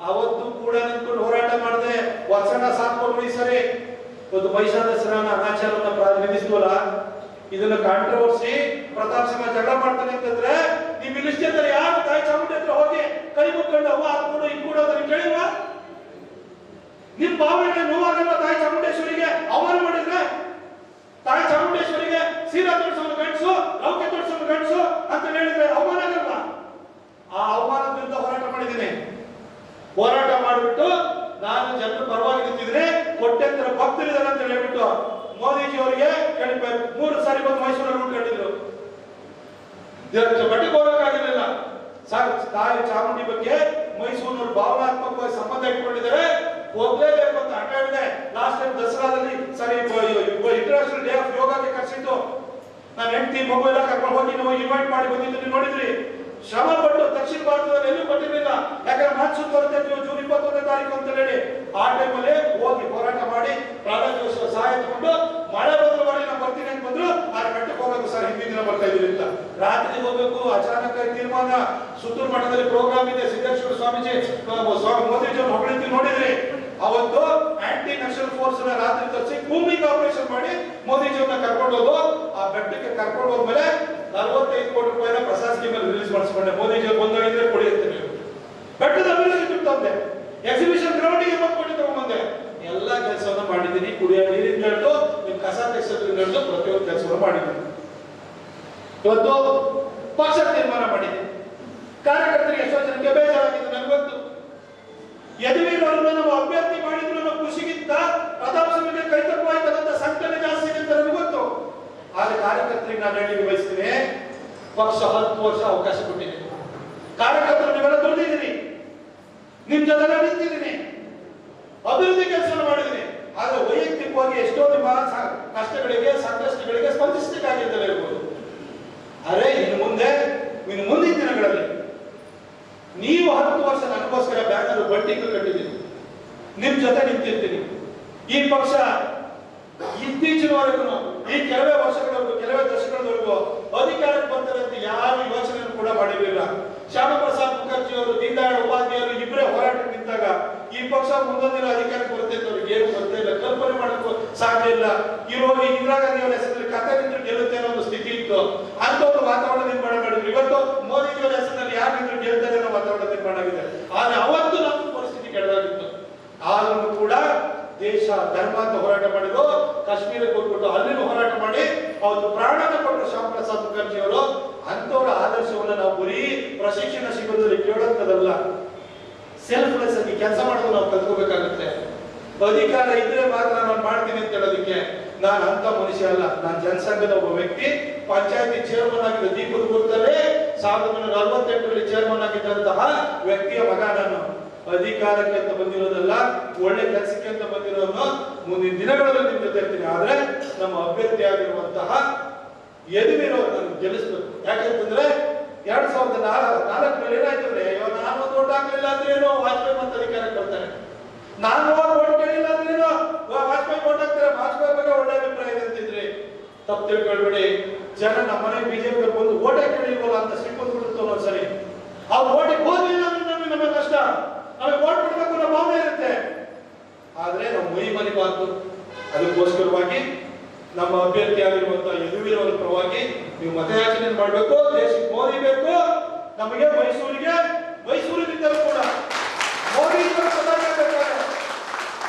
ಅವತ್ತು ಕೂಡ ನಿಂತ್ಕೊಂಡು ಹೋರಾಟ ಮಾಡಿದೆ ವಚನ ಈ ಸರಿ. ಒಂದು ಮಹಿಷಾದಸರನ ಅನಾಚಾರವನ್ನ ಪ್ರಾರಂಭಿಸಿದ್ವಲ್ಲ ಇದನ್ನ ಕಾಂಟ್ರವರ್ಸಿ ಪ್ರತಾಪ್ ಸಿಂಹ ಜಗಳ ಮಾಡ್ತಾನೆ ಅಂತಂದ್ರೆ ನೀವು ಇಲ್ಲಿಷ್ಟೇ ಯಾರು ತಾಯಿ ಚಾಮುಂಡಿ ಹತ್ರ ಹೋಗಿ ಕೈ ಮುಕ್ಕೊಂಡು ಅವ್ವ ಅದು ಕೊಡು ಇದು ಕೊಡು ಅಂತ ಕೇಳಿಲ್ವಾ? ನಿಮ್ ನೋವಾಗಲ್ವಾ ತಾಯಿ ಚಾಮುಂಡೇಶ್ವರಿಗೆ ಅವಮಾನ ಮಾಡಿದ್ರೆ ತಾಯಿ ಚಾಮುಂಡೇಶ್ವರಿಗೆ ಸೀರಾ ತೋರಿಸೋನು ಗಂಡಸು ಲೌಕೆ ತೋರಿಸೋನು ಗಂಡಸು ಅಂತ ಹೇಳಿದ್ರೆ ಅವಮಾನ ಆಗಲ್ವಾ ಆ ಅವಮಾನದ ವಿರುದ್ಧ ಹೋರಾಟ ಮಾಡಿದ್ದೀನಿ ಹೋರಾಟ ಮಾಡಿಬಿಟ್ಟು ನಾನು ಜನರ ಪರವಾಗಿ ನಿಂತಿದ್ರೆ ಕೊಟ್ಟೆತ್ತರ ಹೇಳ್ಬಿಟ್ಟು ಮೋದಿಜಿ ಅವರಿಗೆ ಕಳಿಬೇಕು ಮೂರು ಸಾರಿ ಬಂದು ಮೈಸೂರಲ್ಲಿ ಉಳ್ಕೊಂಡಿದ್ರು. ಬಟ್ಟೆ ಹೋಗಕ್ಕಾಗಿರ್ಲಿಲ್ಲ ಸರ್ ತಾಯಿ ಚಾಮುಂಡಿ ಬಗ್ಗೆ ಮೈಸೂರಿನವರು ಭಾವನಾತ್ಮಕವಾಗಿ ಸಂಬಂಧ ಇಟ್ಕೊಂಡಿದ್ದಾರೆ. ಹೋಗ್ಲೇಬೇಕು ಅಂತ ಆಟ ಆಡಿದೆ ಲಾಸ್ಟ್ ಟೈಮ್ ದಸರಾದಲ್ಲಿ ಸರಿ ಇಂಟರ್ನ್ಯಾಷನಲ್ ಡೇ ಆಫ್ ಯೋಗಕ್ಕೆ ಕರೆಸಿದ್ದು. ನಾನು ಹೆಂಡತಿ ಮೊಬೈಲ್ ಎಲ್ಲ ಕರ್ಕೊಂಡು ಹೋಗಿ ನಾವು ಇನ್ವೈಟ್ ಮಾಡಿ ಬಂದಿದ್ದು ನೀವು ನೋಡಿದ್ರಿ. ಶ್ರಮ ಪಟ್ಟು ದಕ್ಷಿಣ ಭಾರತದಲ್ಲಿ ಎಲ್ಲೂ ಕೊಟ್ಟಿರಲಿಲ್ಲ. ಯಾಕಂದ್ರೆ ಮಾನ್ಸೂನ್ ಬರುತ್ತೆ ಜೂನ್ ಇಪ್ಪತ್ತೊಂದನೇ ತಾರೀಕು ಅಂತ ಹೇಳಿ. ಆ ಟೈಮಲ್ಲಿ ಹೋಗಿ ಹೋರಾಟ ಮಾಡಿ ಪ್ರಾಣೋತ್ಸವ ಸಹಾಯ ತಗೊಂಡು ಮಳೆ ಬಂದ್ರು ಮಾಡಿ ನಾವು ಬರ್ತೀನಿ ಅಂತ ಬಂದ್ರು, ಆ ಬೆಟ್ಟಕ್ಕೆ ಹೋಗೋದು ಸರ್ ಹಿಂದಿನ ದಿನ ಬರ್ತಾ ಇದೀವಿ ರಾತ್ರಿ ಹೋಗ್ಬೇಕು, ಅಚಾನಕ್ ತೀರ್ಮಾನ. ಸುತ್ತೂರು ಮಠದಲ್ಲಿ ಪ್ರೋಗ್ರಾಮ್ ಇದೆ, ಸಿದ್ದೇಶ್ವರ ಸ್ವಾಮೀಜಿ ಮೋದಿಜಿ ಅವ್ರು ಹೊಗಳಿದ್ದು ನೋಡಿದ್ರಿ? ಅವತ್ತು ಆಂಟಿ ನಕ್ಸಲ್ ಫೋರ್ಸ್ನ ರಾತ್ರಿ ತರಿಸಿ ಭೂಮಿ ಆಪರೇಷನ್ ಮಾಡಿ ಮೋದಿಜಿ ಅವ್ರನ್ನ ಕರ್ಕೊಂಡು ಹೋದು, ಆ ಬೆಟ್ಟಕ್ಕೆ ಕರ್ಕೊಂಡು ಹೋದ್ಮೇಲೆ ನಲವತ್ತೈದು ಕೋಟಿ ರೂಪಾಯಿನ ಪ್ರಸಾದ್ ಸ್ಕೀಮ್ ಅಲ್ಲಿ ರಿಲೀಸ್ ಮಾಡಿಸ್ಕೊಂಡೆ. ಮೋದಿಜಿ ಬಂದೋಗಿದ್ರೆ ಕೊಡಿ ಅಂತ ಬೆಟ್ಟದ ಅಭಿವೃದ್ಧಿ ತಂದೆ ಎಕ್ಸಿಬಿಷನ್ ಗ್ರೌಂಡಿಗೆ ಮುಂದೆ. ಎಲ್ಲ ಕೆಲಸವನ್ನ ಮಾಡಿದ್ದೀನಿ, ಕುಡಿಯೋ ನೀರಿನ ಹಿಡಿದು ನಿಮ್ ಕಸ ತೆಗೆಸೋದ್ರಿಂದ ಹಿಡಿದು ಪ್ರತಿಯೊಂದು ಕೆಲಸವನ್ನು ಮಾಡಿದ್ದೀನಿ. ಇವತ್ತು ಪಕ್ಷ ತೀರ್ಮಾನ ಮಾಡಿದ್ದೀನಿ. ಕಾರ್ಯಕರ್ತರಿಗೆ ಎಷ್ಟೋ ಜನಕ್ಕೆ ಬೇಜಾರಾಗಿದೆ ಗೊತ್ತು. ಯದುವೀರ್ ಅವರನ್ನ ನಾವು ಅಭ್ಯರ್ಥಿ ಮಾಡಿದ್ರು ನಾವು ಖುಷಿಗಿಂತ ಪ್ರತಾಪ್ ಕೈ ತಪ್ಪಾಯ್ತದಂತ ಸಂಕಟ ಜಾಸ್ತಿ ಇದೆ ಅಂತ ನನಗೆ ಗೊತ್ತು. ಆದ್ರೆ ಕಾರ್ಯಕರ್ತರಿಗೆ ನಾನು ಹೇಳಿ ಬಯಸ್ತೀನಿ, ಪಕ್ಷ ಹತ್ತು ವರ್ಷ ಅವಕಾಶ ಕೊಟ್ಟಿದ್ದೀನಿ ಕಾರ್ಯಕರ್ತರು ನೀವೆಲ್ಲ ದುಡಿದಿದ್ದೀನಿ ನಿಮ್ ಜೊತೆ ನಿಂತಿದ್ದೀನಿ ಅಭಿವೃದ್ಧಿ ಕೆಲಸ ಮಾಡಿದ್ದೀನಿ. ಆದ್ರೆ ವೈಯಕ್ತಿಕವಾಗಿ ಎಷ್ಟೋ ನಿಮ್ಮ ಕಷ್ಟಗಳಿಗೆ, ಸಂಕಷ್ಟಗಳಿಗೆ ಸ್ಪಂದಿಸಲಿಕ್ಕಾಗಿದ್ದಲ್ಲ ಇರ್ಬೋದು. ಅರೆ, ಇನ್ನು ಮುಂದೆ, ಇನ್ನು ಮುಂದಿನ ದಿನಗಳಲ್ಲಿ ನೀವು ಹತ್ತು ವರ್ಷ ನನಗೋಸ್ಕರ ಬ್ಯಾನರ್ ಬಡ್ಡಿಗೂ ಕಟ್ಟಿದ್ದೀನಿ ನಿಮ್ ಜೊತೆ ನಿಂತಿರ್ತೀನಿ. ಈ ಪಕ್ಷ ಇತ್ತೀಚಿನವರೆಗೂ, ಈ ಕೆಲವೇ ವರ್ಷಗಳವರೆಗೂ, ಕೆಲವೇ ದಶಕಗಳವರೆಗೂ ಅಧಿಕಾರಕ್ಕೆ ಬರ್ತಾರೆ ಯಾರು ಯೋಚನೆಯನ್ನು ಕೂಡ ಮಾಡಿರಲಿಲ್ಲ. ಶ್ಯಾಮ ಈ ಪಕ್ಷ ಮುಂದೊಂದಿನ ಅಧಿಕಾರ ಅಧಿಕಾರಕ್ಕೆ ಬರುತ್ತೆ ಅವ್ರಿಗೆ ಏನು ಗೊತ್ತೇ ಇಲ್ಲ. ಕಲ್ಪನೆ ಮಾಡಕ್ಕೂ ಸಾಧ್ಯ ಇಲ್ಲ. ಇರೋರು ಇಂದಿರಾ ಗಾಂಧಿ ಅವರ ಹೆಸರಲ್ಲಿ ಕತೆ ನಿಂತು ಗೆಲ್ಲುತ್ತೆ ಅನ್ನೋ ಒಂದು ಸ್ಥಿತಿ ಇತ್ತು. ಅಂತ ಒಂದು ವಾತಾವರಣ ನಿರ್ಮಾಣ ಮಾಡಿದ್ರು. ಇವತ್ತು ಮೋದಿಜಿ ಅವರ ಹೆಸರಿನಲ್ಲಿ ಯಾರು ನಿಂತು ಗೆಲ್ತಾರೆ ಅನ್ನೋ ವಾತಾವರಣ ನಿರ್ಮಾಣ ಆಗಿದೆ. ಆದ್ರೆ ಅವತ್ತು ನಮ್ಮ ಪರಿಸ್ಥಿತಿ ಕೆಳದಾಗಿತ್ತು ಆದ್ರೂ ಕೂಡ ದೇಶ, ಧರ್ಮ ಅಂತ ಹೋರಾಟ ಮಾಡಿದ್ರು. ಕಾಶ್ಮೀರಕ್ಕೆ ಹೋಗ್ಬಿಟ್ಟು ಅಲ್ಲಿನೂ ಹೋರಾಟ ಮಾಡಿ ಅವತ್ತು ಪ್ರಾಣನ ಕೊಟ್ಟರು ಶ್ಯಾಮ್ ಪ್ರಸಾದ್ ಮುಖರ್ಜಿ ಅವರು. ಅಂತವರ ಆದರ್ಶವನ್ನು ನಾವು ಬರೀ ಪ್ರಶಿಕ್ಷಣ ಸಿಗೋದ್ರಲ್ಲಿ ಕೇಳೋಂಥದ್ದಲ್ಲ. ಸೆಲ್ಫ್ಲೆಸ್ ಆಗಿ ಕೆಲಸ ಮಾಡೋದು ನಾವು ಕಲ್ತ್ಕೋಬೇಕಾಗುತ್ತೆ. ಅಧಿಕಾರ ಇದ್ರೆ ಮಾತ್ರ ನಾನು ಮಾಡ್ತೀನಿ ಅಂತ ಹೇಳೋದಕ್ಕೆ ನಾನು ಅಂತ ಮನುಷ್ಯ ಅಲ್ಲ. ನಾನು ಜನಸಂಘದ ಒಬ್ಬ ವ್ಯಕ್ತಿ, ಪಂಚಾಯತಿ ಚೇರ್ಮನ್ ಆಗಿದ್ದ ದೀಪದ ಗುರುತಲ್ಲೇ ಸಾವಿರದ ಒಂಬೈನೂರ ನಲವತ್ತೆಂಟರಲ್ಲಿ ಚೇರ್ಮನ್ ಆಗಿದ್ದಂತಹ ವ್ಯಕ್ತಿಯ ಮಗ ನಾನು. ಅಧಿಕಾರಕ್ಕೆ ಅಂತ ಬಂದಿರೋದಲ್ಲ, ಒಳ್ಳೆ ಕೆಲಸಕ್ಕೆ ಅಂತ ಬಂದಿರೋದು ಮುಂದಿನ ದಿನಗಳಲ್ಲಿ ನಿಮ್ ಜೊತೆ ಇರ್ತೀನಿ. ಆದ್ರೆ ನಮ್ಮ ಅಭ್ಯರ್ಥಿ ಆಗಿರುವಂತಹ ಯದುವೀರವ್ರು ನಾನು ಗೆಲ್ಲಿಸ್ಬೇಕು. ಯಾಕಂತಂದ್ರೆ ಎರಡ್ ಸಾವಿರದ ನಾಲ್ಕು ನಾಲ್ಕರಲ್ಲಿ ಏನಾಯ್ತು ಅಂದ್ರೆ ಇವಾಗ ನಾನು ಒಂದು ಓಟ್ ಹಾಕಲಿಲ್ಲ ಅಂದ್ರೆ ಏನೋ ವಾಜಪೇಯಿ ಮತ್ತೆ ಅಧಿಕಾರಕ್ಕೆ ಬರ್ತಾರೆ. ನಾನು ಓಟ್ ಕೇಳಿಲ್ಲ ಅಂದ್ರೆ ಏನೋ ವಾಜಪೇಯಿ ಓಟ್ ಹಾಕ್ತಾರೆ, ವಾಜಪೇಯಿ ಬಗ್ಗೆ ಒಳ್ಳೆ ಅಭಿಪ್ರಾಯ ಅಂತಿದ್ರಿ, ತಪ್ಪು ತಿಳ್ಕೊಳ್ಬೇಡಿ. ಜನ ನಮ್ಮ ಮನೆ ಬಿಜೆಪಿ ಬಂದು ಓಟ ಕೇಳಿಲ್ವಲ್ಲ ಅಂತ ಸಿಟ್ಟು ಬಿಡುತ್ತೋ ಒಂದ್ಸರಿ ಆ ಓಟಿಗೆ ಹೋಗ್ಲಿಲ್ಲ ಅಂದ್ರೆ ನಮಗೆ ನಮಗೆ ಕಷ್ಟ. ನಮಗೆ ಓಟ್ ಕೊಡ್ಬೇಕು ಅನ್ನೋ ಭಾವನೆ ಇರುತ್ತೆ. ಆದ್ರೆ ನಾವು ಮೈ ಮರಿಬಾರ್ದು. ಅದಕ್ಕೋಸ್ಕರವಾಗಿ ನಮ್ಮ ಅಭ್ಯರ್ಥಿಯಾಗಿರುವಂತಹ ಯದುವೀರವರ ಪರವಾಗಿ ನೀವು ಮತಯಾಚನೆ ಮಾಡಬೇಕು, ದೇಶಕ್ಕೆ ಮೋದಿ ಬೇಕು. ನಮಗೆ ಮೈಸೂರಿಗೆ, ಮೈಸೂರಿನಿಂದಲೂ ಕೂಡ ಮೋದಿ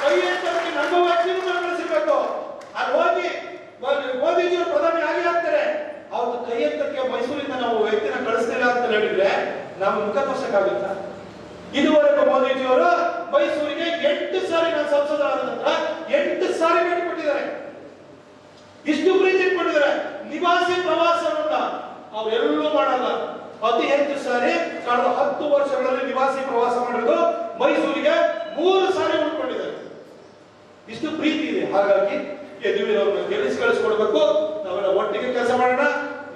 ಕೈ ಎತ್ತರಕ್ಕೆ ನಮ್ಮ ವ್ಯಕ್ತಿನೂ ನಾವು ಬೆಳೆಸಬೇಕು ಅಲ್ಲಿ ಹೋಗಿ ಮೋದಿ- ಮೋದಿಜಿಯವರು ಪ್ರಧಾನಿ ಆಗಿ ಆಗ್ತಾರೆ. ಅವ್ರ ಕೈ ಎತ್ತಕ್ಕೆ ಮೈಸೂರಿಂದ ನಾವು ವ್ಯಕ್ತಿನ ಕಳಿಸ್ತೇವೆ ಅಂತ ಹೇಳಿದ್ರೆ ನಮ್ಮ ಮುಖ ತೋರ್ಸಕ್ಕಾಗುತ್ತಾ ಇದುವರೆಗೂ ಮೋದಿಜಿಯವರು ಮೈಸೂರಿಗೆ ಎಂಟು ಸಾರಿ ನಾನು ಸಂಸದರಾದ ನಂತರ ಎಂಟು ಸಾರಿ ಭೇಟಿ ಕೊಟ್ಟಿದ್ದಾರೆ ಇಷ್ಟು ಪ್ರೀತಿ ಇಟ್ಕೊಂಡಿದ್ದಾರೆ ನಿವಾಸಿ ಪ್ರವಾಸವನ್ನ ಅವರೆಲ್ಲೂ ಮಾಡಲ್ಲ ಅತಿ ಹೆಚ್ಚು ಸಾರಿ ಕಳೆದ ಹತ್ತು ವರ್ಷಗಳಲ್ಲಿ ನಿವಾಸಿ ಪ್ರವಾಸ ಮಾಡಿರೋದು ಮೈಸೂರಿಗೆ ಮೂರು ಸಾರಿ ಉಳ್ಕೊಂಡಿದ್ದಾರೆ ಇಷ್ಟು ಪ್ರೀತಿ ಇದೆ ಹಾಗಾಗಿ ಯದುವೀರವ್ರನ್ನ ಗೆಲ್ಲಿಸಿ ಕಳಿಸ್ಕೊಡ್ಬೇಕು. ನಾವೆಲ್ಲ ಒಟ್ಟಿಗೆ ಕೆಲಸ ಮಾಡೋಣ.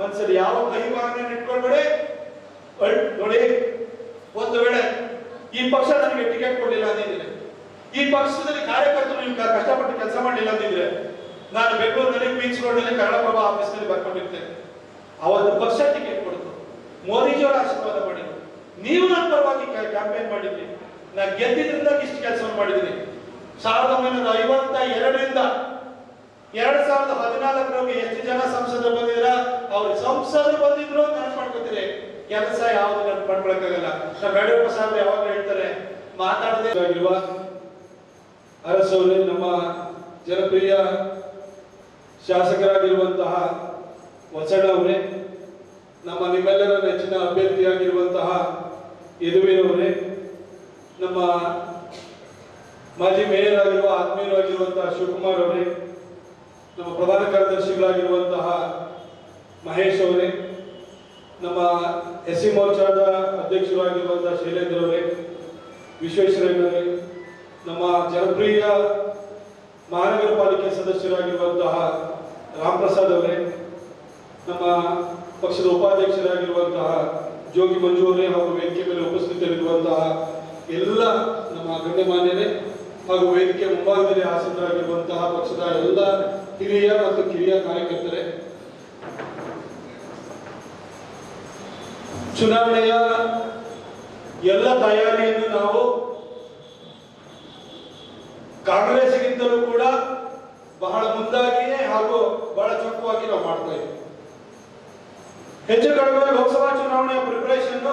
ಮನಸ್ಸಲ್ಲಿ ಯಾವ ಕೈ ಭಾವನೆ ಇಟ್ಕೊಳ್ಬೇಡಿ ನೋಡಿ. ಒಂದು ವೇಳೆ ಈ ಪಕ್ಷ ನನಗೆ ಟಿಕೆಟ್ ಕೊಡಲಿಲ್ಲ ಅಂದಿದ್ರೆ, ಈ ಪಕ್ಷದಲ್ಲಿ ಕಾರ್ಯಕರ್ತರು ನೀವು ಕಷ್ಟಪಟ್ಟು ಕೆಲಸ ಮಾಡಲಿಲ್ಲ ಅಂದಿದ್ರೆ, ನಾನು ಬೆಂಗಳೂರಿನಲ್ಲಿ ಬೀಚ್ ರೋಡ್ನಲ್ಲಿ ಕನ್ನಡಪ್ರಭ ಆಫೀಸ್ನಲ್ಲಿ ಬರ್ಕೊಂಡಿರ್ತೇನೆ. ಅವತ್ತು ಪಕ್ಷ ಟಿಕೆಟ್ ಕೊಡ್ತು. ಮೋದಿಜಿಯವರ ಆಶೀರ್ವಾದ ಮಾಡಿದ್ರು. ನೀವು ನನ್ನ ಪರವಾಗಿ ಕ್ಯಾಂಪೇನ್ ಮಾಡಿದ್ರಿ. ನಾನು ಗೆದ್ದಿದ್ರಿಂದ ಇಷ್ಟು ಕೆಲಸವನ್ನು ಮಾಡಿದ್ದೀನಿ. ಸಾವಿರದ ಒಂಬೈನೂರ ಐವತ್ತ ಎರಡರಿಂದ ಎರಡ್ ಸಾವಿರದ ಹದಿನಾಲ್ಕರವರೆಗೆ ಎಷ್ಟು ಜನ ಸಂಸದರು ಬಂದಿದ್ರ? ಅವ್ರು ಸಂಸದರು ಬಂದಿದ್ರು ಅಂತ ನೆನಪು ಕೆಲಸ ಯಾವ್ದು ನೆನಪು ಮಾಡ್ಕೊಳಕ್ಕಾಗಲ್ಲ ನಮ್ಮ ಯಡಿಯೂರಪ್ಪ ಸಾಹೇಬ್ ಯಾವಾಗ ಹೇಳ್ತಾರೆ, ಮಾತಾಡದೇ ಅರಸವರೇ ನಮ್ಮ ಜನಪ್ರಿಯ ಶಾಸಕರಾಗಿರುವಂತಹ ವಸಡ ಅವರೇ, ನಮ್ಮ ನಿಮ್ಮೆಲ್ಲರ ನೆಚ್ಚಿನ ಅಭ್ಯರ್ಥಿಯಾಗಿರುವಂತಹ ಯದುವೀರವರೇ ನಮ್ಮ ಮಾಜಿ ಮೇಯರ್ ಆಗಿರುವ ಆತ್ಮೀಯರಾಗಿರುವಂತಹ ಶಿವಕುಮಾರ್ ಅವರೇ, ನಮ್ಮ ಪ್ರಧಾನ ಕಾರ್ಯದರ್ಶಿಗಳಾಗಿರುವಂತಹ ಮಹೇಶ್ ಅವರೇ, ನಮ್ಮ ಎಸ್ ಸಿ ಮೋರ್ಚಾದ ಅಧ್ಯಕ್ಷರಾಗಿರುವಂತಹ ಶೈಲೇಂದ್ರ ಅವರೇ ವಿಶ್ವೇಶ್ವರಯ್ಯನವರೇ ನಮ್ಮ ಜನಪ್ರಿಯ ಮಹಾನಗರ ಪಾಲಿಕೆ ಸದಸ್ಯರಾಗಿರುವಂತಹ ರಾಮ್ ಪ್ರಸಾದ್ ಅವರೇ, ನಮ್ಮ ಪಕ್ಷದ ಉಪಾಧ್ಯಕ್ಷರಾಗಿರುವಂತಹ ಜೋಗಿ ಮಂಜು ಅವರೇ ಹಾಗೂ ವೇದಿಕೆ ಮೇಲೆ ಉಪಸ್ಥಿತರಿರುವಂತಹ ಎಲ್ಲ ನಮ್ಮ ಗಣ್ಯಮಾನ್ಯರೇ ಹಾಗೂ ವೇದಿಕೆ ಮುಂಭಾಗದಲ್ಲಿ ಆಸೀನರಾಗಿರುವಂತಹ ಪಕ್ಷದ ಎಲ್ಲ ಹಿರಿಯ ಮತ್ತು ಕಿರಿಯ ಕಾರ್ಯಕರ್ತರೇ, ಚುನಾವಣೆಯ ಎಲ್ಲ ತಯಾರಿಯನ್ನು ನಾವು ಕಾಂಗ್ರೆಸ್ಗಿಂತಲೂ ಕೂಡ ಬಹಳ ಮುಂದಾಗಿಯೇ ಹಾಗೂ ಬಹಳ ಚೊಕ್ಕವಾಗಿ ನಾವು ಮಾಡ್ತಾ ಇದ್ದೀವಿ. ಹೆಚ್ಚು ಕಡಿಮೆ ಲೋಕಸಭಾ ಚುನಾವಣೆಯ ಪ್ರಿಪರೇಷನ್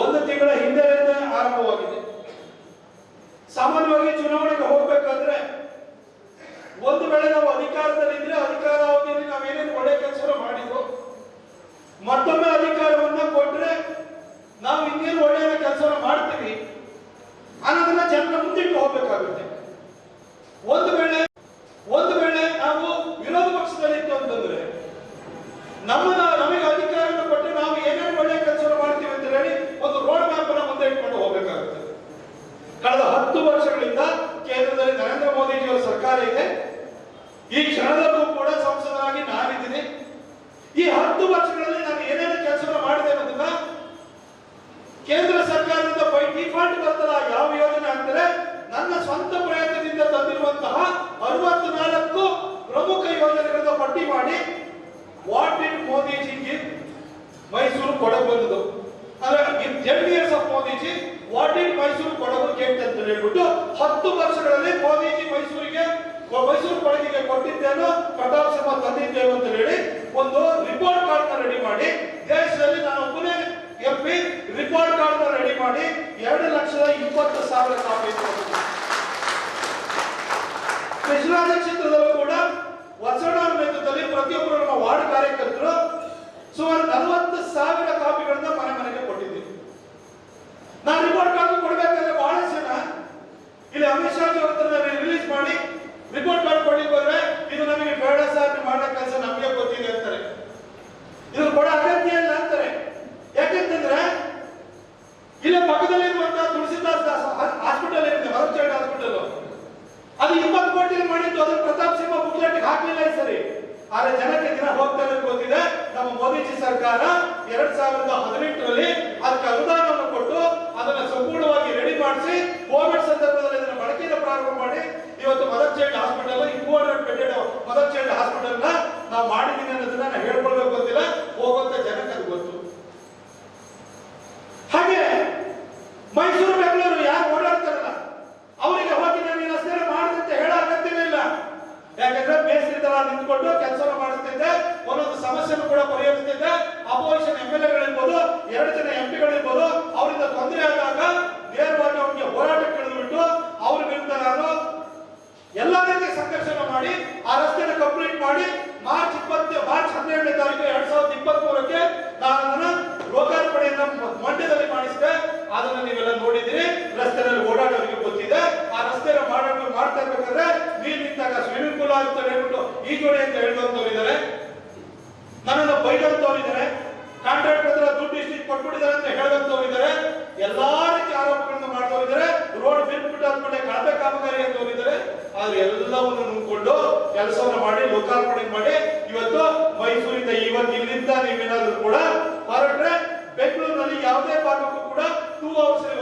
ಒಂದು ತಿಂಗಳ ಹಿಂದೆಯಿಂದ ಆರಂಭವಾಗಿದೆ. ಸಾಮಾನ್ಯವಾಗಿ ಚುನಾವಣೆಗೆ ಹೋಗ್ಬೇಕಾದ್ರೆ ಒಂದು ವೇಳೆ ನಾವು ಅಧಿಕಾರದಲ್ಲಿದ್ರೆ ಅಧಿಕಾರಾವಧಿಯಲ್ಲಿ ನಾವೇನೇನು ಒಳ್ಳೆ ಕೆಲಸ ಮಾಡಿದ್ವು ಮತ್ತೊಮ್ಮೆ ಅಧಿಕಾರವನ್ನ ಕೊಟ್ರೆ ನಾವು ಇನ್ನೇನು ಒಳ್ಳೆಯ ಕೆಲಸ ಮಾಡ್ತೀವಿ ಅನ್ನೋದನ್ನ ಜನರ ಮುಂದಿಟ್ಟು ಹೋಗ್ಬೇಕಾಗುತ್ತೆ ಒಂದು ವೇಳೆ ಒಂದು ವೇಳೆ ನಾವು ವಿರೋಧ ಪಕ್ಷದಲ್ಲಿತ್ತು ಅಂತಂದ್ರೆ ನಮ್ಮನ್ನ ನಮಗೆ ಅಧಿಕಾರವನ್ನು ಕೊಟ್ಟು ನಾವು ಏನೇನು ಒಳ್ಳೆಯ ಕೆಲಸ ಮಾಡ್ತೀವಿ ಅಂತ ಹೇಳಿ ಒಂದು ರೋಡ್ ಮ್ಯಾಪ್ ಅನ್ನ ಮುಂದೆ ಇಟ್ಕೊಂಡು ಹೋಗ್ಬೇಕಾಗುತ್ತೆ ಕಳೆದ ಹತ್ತು ವರ್ಷಗಳಿಂದ ಕೇಂದ್ರದಲ್ಲಿ ನರೇಂದ್ರ ಮೋದಿಜಿಯವರ ಸರ್ಕಾರ ಇದೆ ಈ ಕ್ಷಣದಲ್ಲೂ ಕೂಡ ಸಂಸದರಾಗಿ ನಾನಿದ್ದೀನಿ ಈ ಹತ್ತು ವರ್ಷಗಳಲ್ಲಿ ನಾನು ಏನೇನು ಕೆಲಸ ಮಾಡಿದೆ ಅನ್ನೋದನ್ನ ಕೇಂದ್ರ ಸರ್ಕಾರದಿಂದ ಬೈ ಡಿಫಾಲ್ಟ್ ಬರ್ತಲ್ಲ ಯಾವ ಯೋಜನೆ ಅಂದರೆ ನನ್ನ ಸ್ವಂತ ಪ್ರಯತ್ನದಿಂದ ತಂದಿರುವಂತಹ ಅರವತ್ನಾಲ್ಕು ಪ್ರಮುಖ ಯೋಜನೆಗಳನ್ನ ಪಟ್ಟಿ ಮಾಡಿ what did Modiji give Mysuru Kodagu ಬಂದದು ಅಂದ್ರೆ ten years of Modiji what did Mysuru Kodagu get ಅಂತ ಹೇಳ್ಬಿಟ್ಟು ಹತ್ತು ವರ್ಷಗಳಲ್ಲಿ ಮೋದಿಜಿ ಮೈಸೂರಿಗೆ ಮೈಸೂರು ಕೊಡಗಿಗೆ ಕೊಟ್ಟಿದ್ದೇನೋ ಪ್ರತಾಪ್ ಸಿಂಹ ತಂದಿದ್ದೇನು ಅಂತ ಹೇಳಿ ಒಂದು ರಿಪೋರ್ಟ್ ಕಾರ್ಡ್ ರೆಡಿ ಮಾಡಿ, ದೇಶದಲ್ಲಿ ನಾನು ಒಬ್ಬನೇ M P report card ready ಮಾಡಿ, ಎರಡು ಲಕ್ಷದ ಇಪ್ಪತ್ತು ಸಾವಿರ ಕಾಪಿ ಕೃಷ್ಣರಾಜ ಕ್ಷೇತ್ರದಲ್ಲೂ ಕೂಡ ವಸಡವರ ನೇತೃತ್ವದಲ್ಲಿ ಪ್ರತಿಯೊಬ್ಬರು ನಮ್ಮ ವಾರ್ಡ್ ಕಾರ್ಯಕರ್ತರು ಸುಮಾರು ನಲವತ್ತು ಸಾವಿರ ಕಾಪಿಗಳನ್ನ ಮನೆ ಮನೆಗೆ ಕೊಟ್ಟಿದ್ದೀವಿ ನಾನು ರಿಪೋರ್ಟ್ ಕಾರ್ಡ್ ಕೊಡ್ಬೇಕಾದ್ರೆ ಬಹಳ ಜನ ಇಲ್ಲಿ ಅಮಿತ್ ಶಾ ಜಿ ಹತ್ರ ರಿಲೀಸ್ ಮಾಡಿ ರಿಪೋರ್ಟ್ ಕಾರ್ಡ್ ಕೊಡ್ಲಿಕ್ಕೆ ಹೋದ್ರೆ ಇದು ನಮಗೆ ಬೇಡ ಸರ್ ನೀವು ಮಾಡೋ ಕೆಲಸ ನಮಗೆ ಗೊತ್ತಿದೆ ಅಂತಾರೆ ಇದು ಕೊಡೋ ಅಗತ್ಯ ಇಲ್ಲ ಅಂತಾರೆ ಯಾಕೆಂತಂದ್ರೆ ಇಲ್ಲೇ ಪಕ್ಕದಲ್ಲಿರುವಂತಹ ತುಳಸಿದಾಸ್ ದಾಸ್ ಹಾಸ್ಪಿಟಲ್ ಏನಿದೆ ಹೊರಚೈಲ್ಡ್ ಹಾಸ್ಪಿಟಲ್ ಅದು ಇಪ್ಪತ್ತು ಕೋಟಿ ಮಾಡಿದ್ದು ಅದನ್ನು ಪ್ರತಾಪ್ ಸಿಂಹ ಬುಕ್ಲೆಟ್ಗೆ ಹಾಕಲಿಲ್ಲ ಈ ಸರಿ. ಆದ್ರೆ ಜನಕ್ಕೆ ದಿನ ಹೋಗ್ತಾ ಇರೋದು ಗೊತ್ತಿದೆ. ನಮ್ಮ ಮೋದಿಜಿ ಸರ್ಕಾರ ಎರಡ್ ಸಾವಿರದ ಹದಿನೆಂಟರಲ್ಲಿ ಅದಕ್ಕೆ ಅನುದಾನವನ್ನು ಕೊಟ್ಟು ಅದನ್ನ ಸಂಪೂರ್ಣವಾಗಿ ರೆಡಿ ಮಾಡಿಸಿ, ಕೋವಿಡ್ ಸಂದರ್ಭದಲ್ಲಿ ಅದನ್ನ ಬಳಕೆಯನ್ನು ಪ್ರಾರಂಭ ಮಾಡಿ, ಇವತ್ತು mother child hospital important bedded mother child hospital ನಾವು ಮಾಡಿದ್ದೀನಿ ಅನ್ನೋದನ್ನ ನಾನು ಹೇಳ್ಕೊಳ್ಬೇಕು ಗೊತ್ತಿಲ್ಲ. ಹೋಗುವಂತ ಜನಕ್ಕೆ ಅದು ಗೊತ್ತು ಹಾಗೆ ಮೈಸೂರು ಬೆಂಗಳೂರು ಯಾರು ಓಡಾಡ್ತಾರಲ್ಲ ಅವರಿಗೆ ಹೋಗಿ ನಾನು ಈ ರಸ್ತೆ ಮಾಡಿದಂತೆ ಹೇಳೋ ಅಗತ್ಯವೇ ಇಲ್ಲ ಯಾಕಂದ್ರೆ ನಿಂತ್ಕೊಂಡು ಕೆಲಸ ಮಾಡುತ್ತಿದ್ದೆ, ಒಂದೊಂದು ಸಮಸ್ಯೆನೂ ಕೂಡ ಪರಿಹರಿಸುತ್ತಿದ್ದೆ ಅಪೋಸಿಷನ್ ಎಂ ಎಲ್ ಎಗಳಿರ್ಬೋದು ಎರಡು ಜನ ಎಂಪಿಗಳಿರ್ಬೋದು ಅವರಿಂದ ತೊಂದರೆ ಆದಾಗ ನೇರವಾಗಿ ಅವ್ರಿಗೆ ಹೋರಾಟ ಬಿಟ್ಟು ಅವ್ರ ವಿರುದ್ಧ ನಾನು ಎಲ್ಲ ರೀತಿಯ ಸಂಘರ್ಷನ ಮಾಡಿ ಆ ರಸ್ತೆನ ಕಂಪ್ಲೀಟ್ ಮಾಡಿ ಮಾರ್ಚ್ ಇಪ್ಪತ್ತು ಮಾರ್ಚ್ ಹನ್ನೆರಡನೇ ತಾರೀಕು ಎರಡ್ ಸಾವಿರದ ಇಪ್ಪತ್ತ್ ಮೂರಕ್ಕೆ ನಾನು ಅದನ್ನ ಲೋಕಾರ್ಪಣೆಯನ್ನ ಮಂಡ್ಯದಲ್ಲಿ ಮಾಡಿಸಿದೆ ಅದನ್ನ ನೀವೆಲ್ಲ ನೋಡಿದಿರಿ ರಸ್ತೆಯಲ್ಲಿ ಓಡಾಡೋರಿಗೆ ಗೊತ್ತಿದೆ ಆ ರಸ್ತೆನ ಮಾಡೋದು ಮಾಡ್ತಾ ಇರ್ಬೇಕಾದ್ರೆ ನೀರ್ ನಿಂತಾಗ ಸ್ವಿಮ್ಮಿಂಗ್ ಪೂಲ್ ಆಗುತ್ತೆ ಹೇಳ್ಬಿಟ್ಟು ಈ ಜೋಡಿ ಅಂತ ಹೇಳಿದಂತವ್ರು ಇದ್ದಾರೆ ನನ್ನನ್ನು ಬೈದಂತವ್ರು ಇದ್ದಾರೆ ಕಾಂಟ್ರಾಕ್ಟ್ ಹತ್ರ ದುಡ್ಡು ಇಷ್ಟು ಕೊಟ್ಬಿಟ್ಟಿದ್ದಾರೆ ಅಂತ ಹೇಳಿದಂತವ್ರು ಇದ್ದಾರೆ ಎಲ್ಲಾ ರೀತಿ ಆರೋಪಗಳನ್ನು ಮಾಡಿದವರಿದ್ದಾರೆ ರೋಡ್ ಬಿಟ್ಬಿಟ್ಟು ಆದ್ಮೇಲೆ ಕಳಪೆ ಕಾಮಗಾರಿ ಅಂತ ಹೋಗಿದ್ದಾರೆ. ಆದ್ರೆ ಎಲ್ಲವನ್ನು ನುಂಗ್ಕೊಂಡು ಕೆಲಸವನ್ನ ಮಾಡಿ, ಲೋಕಾರ್ಪಣೆ ಮಾಡಿ, ಇವತ್ತು ಮೈಸೂರಿಂದ, ಇವತ್ತು ಇಲ್ಲಿಂದ ನೀವೇನಾದ್ರೂ ಕೂಡ ಹೊರಟ್ರೆ ಬೆಂಗಳೂರಿನಲ್ಲಿ ಯಾವುದೇ ಭಾಗಕ್ಕೂ ಕೂಡ ಟೂ ಅವರ್ಸ್